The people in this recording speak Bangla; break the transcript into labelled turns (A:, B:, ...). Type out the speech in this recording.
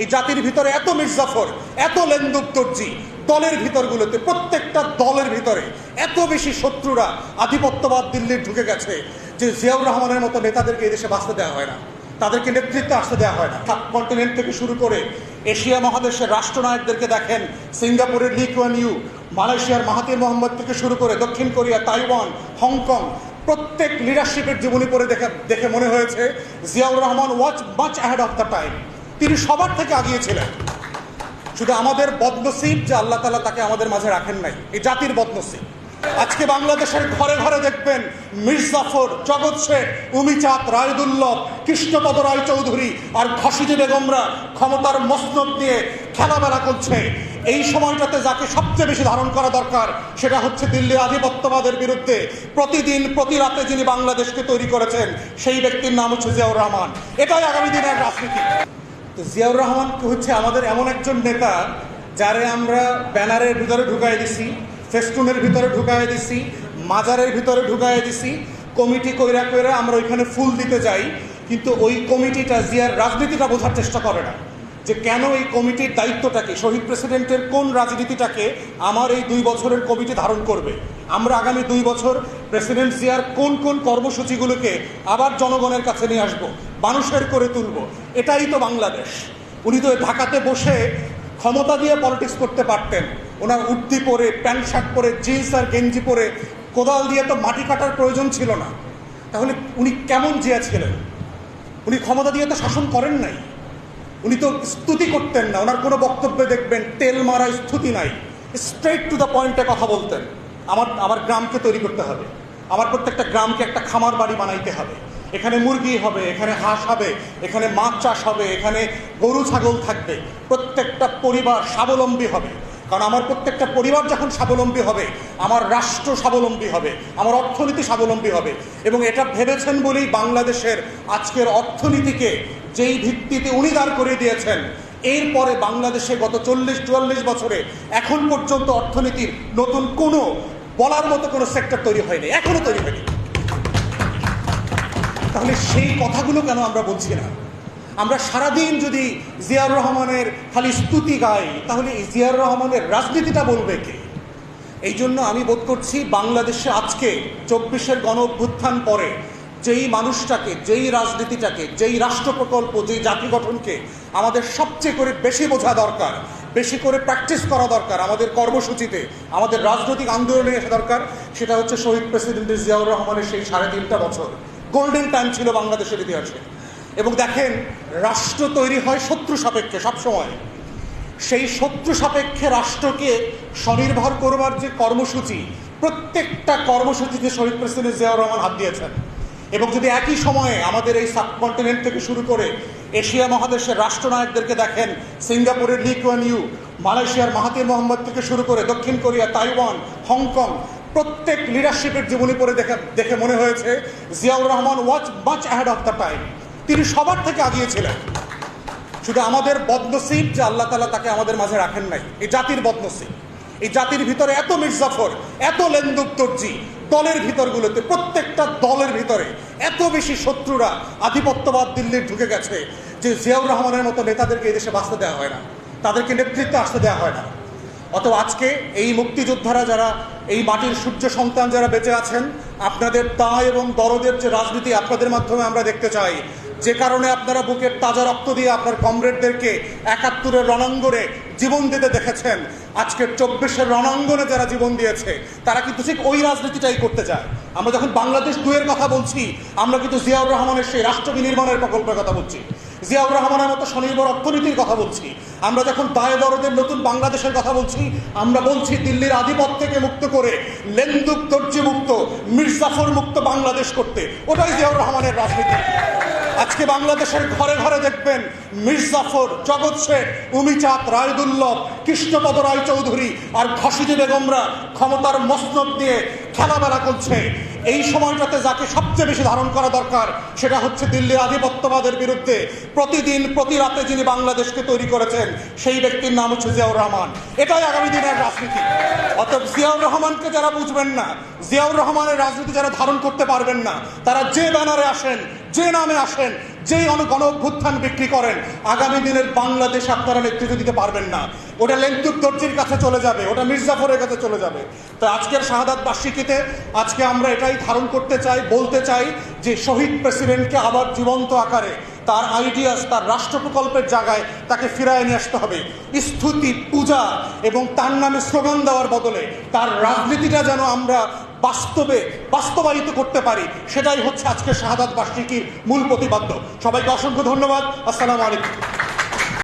A: এই জাতির ভিতরে এত মির্জাফর এত লেন্দুক দর্জি দলের ভিতরগুলোতে, প্রত্যেকটা দলের ভিতরে এত বেশি শত্রুরা আধিপত্যবাদ দিল্লির ঢুকে গেছে যে জিয়াউর রহমানের মতো নেতাদেরকে এই দেশে বাঁচতে দেওয়া হয় না। তাদেরকে নেতৃত্বে আসতে দেওয়া হয় না। কন্টিনেন্ট থেকে শুরু করে এশিয়া মহাদেশের রাষ্ট্রনায়কদেরকে দেখেন, সিঙ্গাপুরের লি কুয়ান ইউ, মালয়েশিয়ার মাহাতির মোহাম্মদ থেকে শুরু করে দক্ষিণ কোরিয়া, তাইওয়ান, হংকং, প্রত্যেক লিডারশিপের জীবনী পড়ে দেখে দেখে মনে হয়েছে, Ziaur Rahman was much ahead of the time তিনি সবার থেকে আগিয়েছিলেন শুধু আমাদের বদনসিব যে আল্লাহ তালা তাকে আমাদের মাঝে রাখেন নাই এই জাতির বদনসিব। আজকে বাংলাদেশের ঘরে ঘরে দেখবেন মির্জাফর জগৎ শেখ, উমিচাঁদ রায়দুল্লভ কৃষ্ণপদ রায় চৌধুরী আর ঘসিজি বেগমরা ক্ষমতার মসনদ নিয়ে খেলামেলা করছে। এই সময়টাতে যাকে সবচেয়ে বেশি ধারণ করা দরকার সেটা হচ্ছে দিল্লি আধিপত্যবাদের বিরুদ্ধে প্রতিদিন প্রতি রাতে যিনি বাংলাদেশকে তৈরি করেছেন, সেই ব্যক্তির নাম হচ্ছে জিয়াউর রহমান। এটাই আগামী দিনের রাজনীতি। তো জিয়াউর রহমান হচ্ছে আমাদের এমন একজন নেতা যারে আমরা ব্যানারের ভিতরে ঢুকাই দিছি, ফেস্টুনের ভিতরে ঢুকাই দিছি, মাজারের ভিতরে ঢুকাই দিছি, কমিটি কইরা কইরা আমরা ওইখানে ফুল দিতে যাই, কিন্তু ওই কমিটিটা জিয়ার রাজনীতিটা বোঝার চেষ্টা করে না। যে কেন এই কমিটির দায়িত্বটাকে, শহীদ প্রেসিডেন্টের কোন রাজনীতিটাকে আমার এই দুই বছরের কমিটি ধারণ করবে? আমরা আগামী দুই বছর প্রেসিডেন্ট জিয়ার কোন কোন কর্মসূচিগুলোকে আবার জনগণের কাছে নিয়ে আসব? মানুষের করে তুলব। এটাই তো বাংলাদেশ। উনি তো ঢাকাতে বসে ক্ষমতা দিয়ে পলিটিক্স করতে পারতেন। ওনার উর্দি পরে, প্যান্ট শার্ট পরে জিন্স আর গেঞ্জি পরে কোদাল দিয়ে তো মাটি কাটার প্রয়োজন ছিল না। তাহলে উনি কেমন জিয়া ছিলেন? উনি ক্ষমতা দিয়ে তো শাসন করেন নাই। উনি তো স্তুতি করতেন না। ওনার কোনো বক্তব্যে দেখবেন তেল মারা স্তুতি নাই। স্ট্রেট টু দ্য পয়েন্টে কথা বলতেন। আমার আমার গ্রামকে তৈরি করতে হবে। আমার প্রত্যেকটা গ্রামকে একটা খামার বাড়ি বানাইতে হবে। এখানে মুরগি হবে, এখানে হাঁস হবে, এখানে মাছ চাষ হবে, এখানে গরু, ছাগল থাকবে। প্রত্যেকটা পরিবার স্বাবলম্বী হবে। কারণ আমার প্রত্যেকটা পরিবার যখন স্বাবলম্বী হবে, আমার রাষ্ট্র স্বাবলম্বী হবে, আমার অর্থনীতি স্বাবলম্বী হবে। এবং এটা ভেবেছেন বলেই বাংলাদেশের আজকের অর্থনীতিকে যেই ভিত্তিতে উনি দাঁড় করে দিয়েছেন, এরপরে বাংলাদেশে গত চল্লিশ, চুয়াল্লিশ বছরে এখন পর্যন্ত অর্থনীতির নতুন কোনো বলার মতো কোনো সেক্টর তৈরি হয়নি এখনও তৈরি হয়নি। তাহলে সেই কথাগুলো কেন আমরা বলছি না? আমরা সারাদিন যদি জিয়াউর রহমানের খালি স্তুতি গাই, তাহলে এই জিয়াউর রহমানের রাজনীতিটা বলবে কে? এই জন্য আমি বোধ করছি বাংলাদেশে আজকে চব্বিশের গণ অভ্যুত্থান পরে যেই মানুষটাকে, যেই রাজনীতিটাকে, যেই রাষ্ট্র প্রকল্প যেই জাতি গঠনকে আমাদের সবচেয়ে করে বেশি বোঝা দরকার, বেশি করে প্র্যাকটিস করা দরকার, আমাদের কর্মসূচিতে, আমাদের রাজনৈতিক আন্দোলনে আসা দরকার, সেটা হচ্ছে শহীদ প্রেসিডেন্ট জিয়াউর রহমানের সেই সাড়ে তিনটা বছর। গোল্ডেন টাইম ছিল বাংলাদেশের ইতিহাসে। এবং দেখেন, রাষ্ট্র তৈরি হয় শত্রু সাপেক্ষে সবসময়। সেই শত্রু সাপেক্ষে রাষ্ট্রকে স্বনির্ভর করবার যে কর্মসূচি, প্রত্যেকটা কর্মসূচিতে শহীদ প্রেসিডেন্ট জিয়াউর রহমান হাত দিয়েছেন। এবং যদি একই সময়ে আমাদের এই সাবকন্টিনেন্ট থেকে শুরু করে এশিয়া মহাদেশের রাষ্ট্রনায়কদেরকে দেখেন, সিঙ্গাপুরের লি কুয়ান ইউ, মালয়েশিয়ার মাহাতির মোহাম্মদ থেকে শুরু করে দক্ষিণ কোরিয়া, তাইওয়ান, হংকং প্রত্যেক লিডারশিপের জীবনী পড়ে দেখে দেখে মনে হয়েছে Ziaur Rahman was much ahead of the time তিনি সবার থেকে আগিয়েছিলেন শুধু আমাদের বদনসিব যে আল্লাহ তালা তাকে আমাদের মাঝে রাখেন নাই, এই জাতির বদনসিব। এই জাতির ভিতরে এত মির্জাফর এত লেন্দুক দর্জি দলের ভিতরগুলোতে, প্রত্যেকটা দলের ভিতরে এত বেশি শত্রুরা, আধিপত্যবাদ দিল্লির ঢুকে গেছে যে জিয়াউর রহমানের মতো নেতাদেরকে এই দেশে বাঁচতে দেওয়া হয় না। তাদেরকে নেতৃত্বে আসতে দেওয়া হয় না। অত আজকে এই মুক্তিযোদ্ধারা যারা এই মাটির সূর্য সন্তান যারা বেঁচে আছেন, আপনাদের তা এবং দরদের যে রাজনীতি আপনাদের মাধ্যমে আমরা দেখতে চাই, যে কারণে আপনারা বুকের তাজা রক্ত দিয়ে আপনার কমরেডদেরকে একাত্তরের রণাঙ্গনে জীবন দিতে দেখেছেন। আজকের চব্বিশের রণাঙ্গনে যারা জীবন দিয়েছে, তারা কিন্তু ঠিক ওই রাজনীতিটাই করতে চায়। আমরা যখন বাংলাদেশ দুয়ের কথা বলছি, আমরা কিন্তু জিয়াউর রহমানের সেই রাষ্ট্র বিনির্মাণের প্রকল্পের কথা বলছি। জিয়াউর রহমানের মতো স্বনির্ভর অর্থনীতির কথা বলছি। আমরা যখন দায় দরদের নতুন বাংলাদেশের কথা বলছি, আমরা বলছি দিল্লির আধিপত্য থেকে মুক্ত করে লেন্দুক দর্জি মুক্ত, মির্জাফর মুক্ত বাংলাদেশ করতে। ওটাই জিয়াউর রহমানের রাজনীতি। আজকে বাংলাদেশের ঘরে ঘরে দেখবেন মির্জাফর, জগৎ শেখ উমিচাঁদ, রায়দুল্লভ, কৃষ্ণপদ রায় চৌধুরী আর ঘসিজি বেগমরা ক্ষমতার মসনদ দিয়ে খেলামেলা করছে। এই সময়টাতে যাকে সবচেয়ে বেশি ধারণ করা দরকার, সেটা হচ্ছে দিল্লির আধিপত্যবাদের বিরুদ্ধে প্রতিদিন প্রতি রাতে যিনি বাংলাদেশকে তৈরি করেছেন, সেই ব্যক্তির নাম হচ্ছে জিয়াউর রহমান। এটাই আগামী দিনের রাজনীতি। অর্থাৎ জিয়াউর রহমানকে যারা বুঝবেন না, জিয়াউর রহমানের রাজনীতি যারা ধারণ করতে পারবেন না, তারা যে ব্যানারে আসেন, যে নামে আসেন যেই গণ অভ্যুত্থান বিক্রি করেন, আগামী দিনের বাংলাদেশ আপনারা নেতৃত্ব দিতে পারবেন না। ওটা লেন্তুক দর্জির কাছে চলে যাবে, ওটা মির্জাফরের কাছে চলে যাবে। তো আজকের শাহাদাত বার্ষিকীতে আজকে আমরা এটাই ধারণ করতে চাই, বলতে চাই যে শহীদ প্রেসিডেন্টকে আবার জীবন্ত আকারে তার আইডিয়াস তার রাষ্ট্র প্রকল্পের জায়গায় তাকে ফিরায় নিয়ে আসতে হবে। স্তুতি, পূজা এবং তার নামে স্লোগান দেওয়ার বদলে তার রাজনীতিটা যেন আমরা বাস্তবে বাস্তবায়িত করতে পারি। সেটাই হচ্ছে আজকে শাহাদাত বার্ষিকীর মূল প্রতিপাদ্য। সবাইকে অসংখ্য ধন্যবাদ। আসসালামু আলাইকুম।